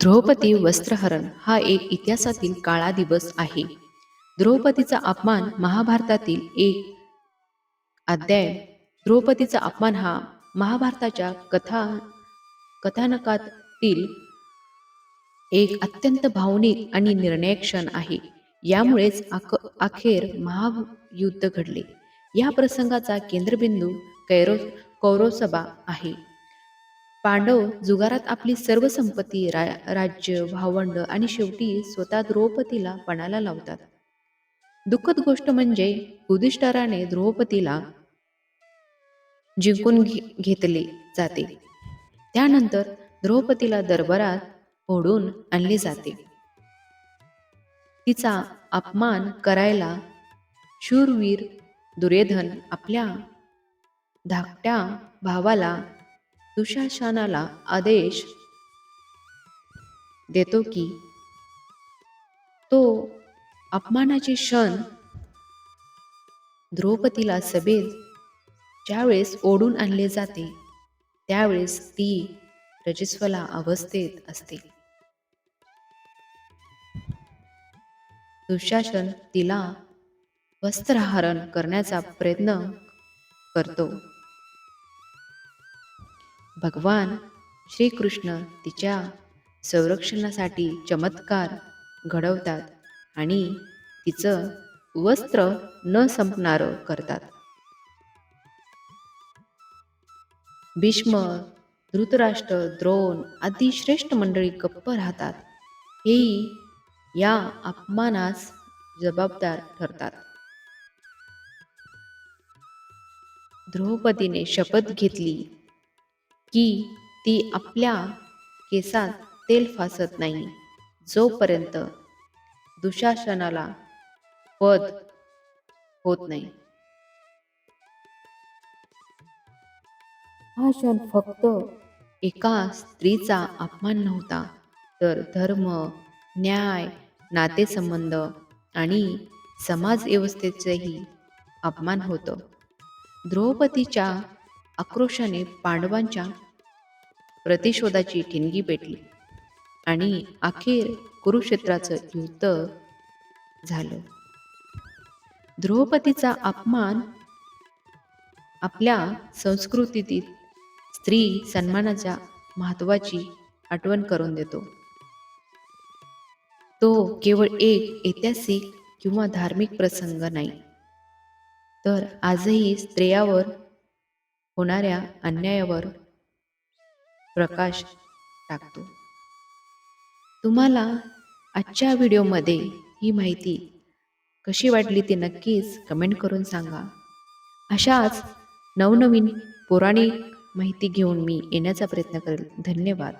द्रौपदी वस्त्रहरण हा एक इतिहासातील काळा दिवस आहे. द्रौपदीचा अपमान महाभारतातील एक अध्याय. द्रौपदीचा अपमान हा महाभारताच्या कथा कथानकातील एक अत्यंत भावनिक आणि निर्णायक क्षण आहे. यामुळेच अख अखेर महायुद्ध घडले. या प्रसंगाचा केंद्रबिंदू कैरो कौरवसभा आहे. पांडव जुगारात आपली सर्व संपत्ती रा राज्य भावंड आणि शेवटी स्वतः द्रौपदीला पणाला लावतात. दुःखद गोष्ट म्हणजे युधिष्ठराने द्रौपदीला जिंकून घेतले जाते. त्यानंतर द्रौपदीला दरबारात ओढून आणले जाते. तिचा अपमान करायला शूरवीर दुर्योधन आपल्या धाकट्या भावाला दुशासनाला आदेश देतो की तो अपमानाचे क्षण द्रौपदीला सभेत ज्यावेळेस ओढून आणले जाते त्यावेळेस ती रजस्वला अवस्थेत असते. दुशासन तिला वस्त्रहरण करण्याचा प्रयत्न करतो. भगवान श्रीकृष्ण तिच्या संरक्षणासाठी चमत्कार घडवतात आणि तिचं वस्त्र न संपणारं करतात. भीष्म धृतराष्ट्र द्रोण आदी श्रेष्ठ मंडळी गप्प राहतात. हेही या अपमानास जबाबदार ठरतात. द्रौपदीने शपथ घेतली. की ती आपल्या केसात तेल फासत नाही. जोपर्यंत दुशासनाला पद होत नाही. हा क्षण फक्त एका स्त्रीचा अपमान नव्हता तर धर्म न्याय नातेसंबंध आणि समाज व्यवस्थेचेही अपमान होतं. द्रौपदीच्या आक्रोशाने पांडवांच्या प्रतिशोधाची ठिणगी पेटली आणि अखेर कुरुक्षेत्राचं युद्ध झालं. द्रौपदीचा अपमान आपल्या संस्कृतीतील स्त्री सन्मानाच्या महत्वाची आठवण करून देतो. तो केवळ एक ऐतिहासिक किंवा धार्मिक प्रसंग नाही तर आजही स्त्रियावर होणाऱ्या अन्यायावर प्रकाश टाकतो. तुम्हाला आजच्या व्हिडिओमध्ये ही माहिती कशी वाटली ते नक्कीच कमेंट करून सांगा. अशाच नवनवीन पौराणिक माहिती घेऊन मी येण्याचा प्रयत्न करेल. धन्यवाद.